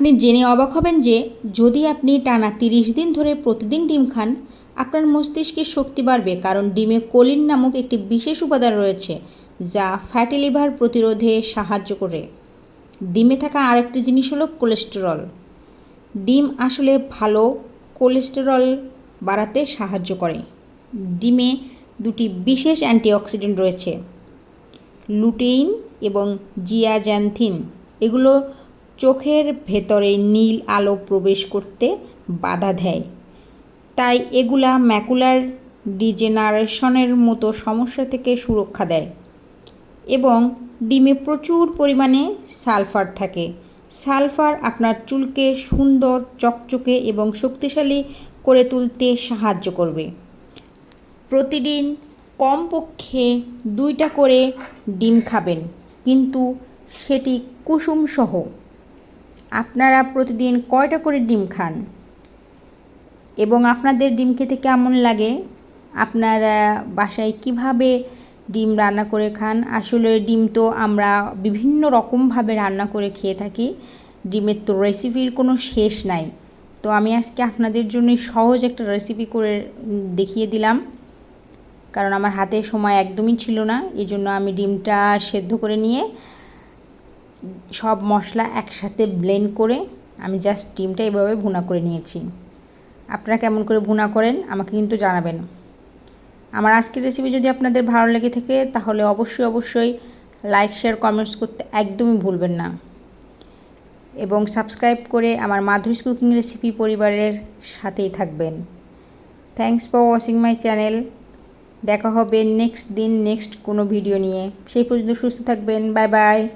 আপনি জেনে অবাক হবেন যে, যদি আপনি টানা তিরিশ দিন ধরে প্রতিদিন ডিম খান, আপনার মস্তিষ্কের শক্তি বাড়বে কারণ ডিমে কোলিন নামক একটি বিশেষ উপাদান রয়েছে, যা ফ্যাটি লিভার প্রতিরোধে সাহায্য করে। ডিমে থাকা আরেকটি জিনিস হলো কোলেস্টেরল। ডিম আসলে ভালো কোলেস্টেরল বাড়াতে সাহায্য করে। ডিমে দুটি বিশেষ অ্যান্টিঅক্সিডেন্ট রয়েছে, লুটেইন এবং জিয়াজ্যান্থিন। এগুলো চোখের ভেতরে নীল আলো প্রবেশ করতে বাধা দেয়। তাই এগুলা ম্যাকুলার ডিজেনারেশনের মতো সমস্যা থেকে সুরক্ষা দেয় এবং ডিমে প্রচুর পরিমাণে সালফার থাকে। সালফার আপনার চুলকে সুন্দর, চকচকে এবং শক্তিশালী করে তুলতে সাহায্য করবে। প্রতিদিন কমপক্ষে দুইটা করে ডিম খাবেন, কিন্তু সেটি কুসুম সহ আপনারা প্রতিদিন কয়টা করে ডিম খান? এবং আপনাদের ডিম খেতে কেমন লাগে? আপনারা বাসায় কীভাবে ডিম রান্না করে খান? আসলে ডিম তো আমরা বিভিন্ন রকমভাবে রান্না করে খেয়ে থাকি। ডিমের তো রেসিপির কোনো শেষ নাই। তো আমি আজকে আপনাদের জন্য সহজ একটা রেসিপি করে দেখিয়ে দিলাম। কারণ আমার হাতে সময় একদমই ছিল না। এই জন্য আমি ডিমটা সেদ্ধ করে নিয়ে সব মশলা একসাথে ব্লেন্ড করে আমি জাস্ট ডিমটা এভাবে ভুনা করে নিয়েছি। আপনারা কেমন করে ভুনা করেন আমাকে কিন্তু জানাবেন। আমার আজকের রেসিপি যদি আপনাদের ভালো লেগে থাকে তাহলে অবশ্যই অবশ্যই লাইক শেয়ার কমেন্টস করতে একদমই ভুলবেন না। এবং সাবস্ক্রাইব করে আমার মাধুরীস কুকিং রেসিপি পরিবারের সাথেই থাকবেন। Thanks for watching my channel দেখা হবে নেক্সট দিন নেক্সট কোনো ভিডিও নিয়ে। সেই পর্যন্ত সুস্থ থাকবেন। Bye bye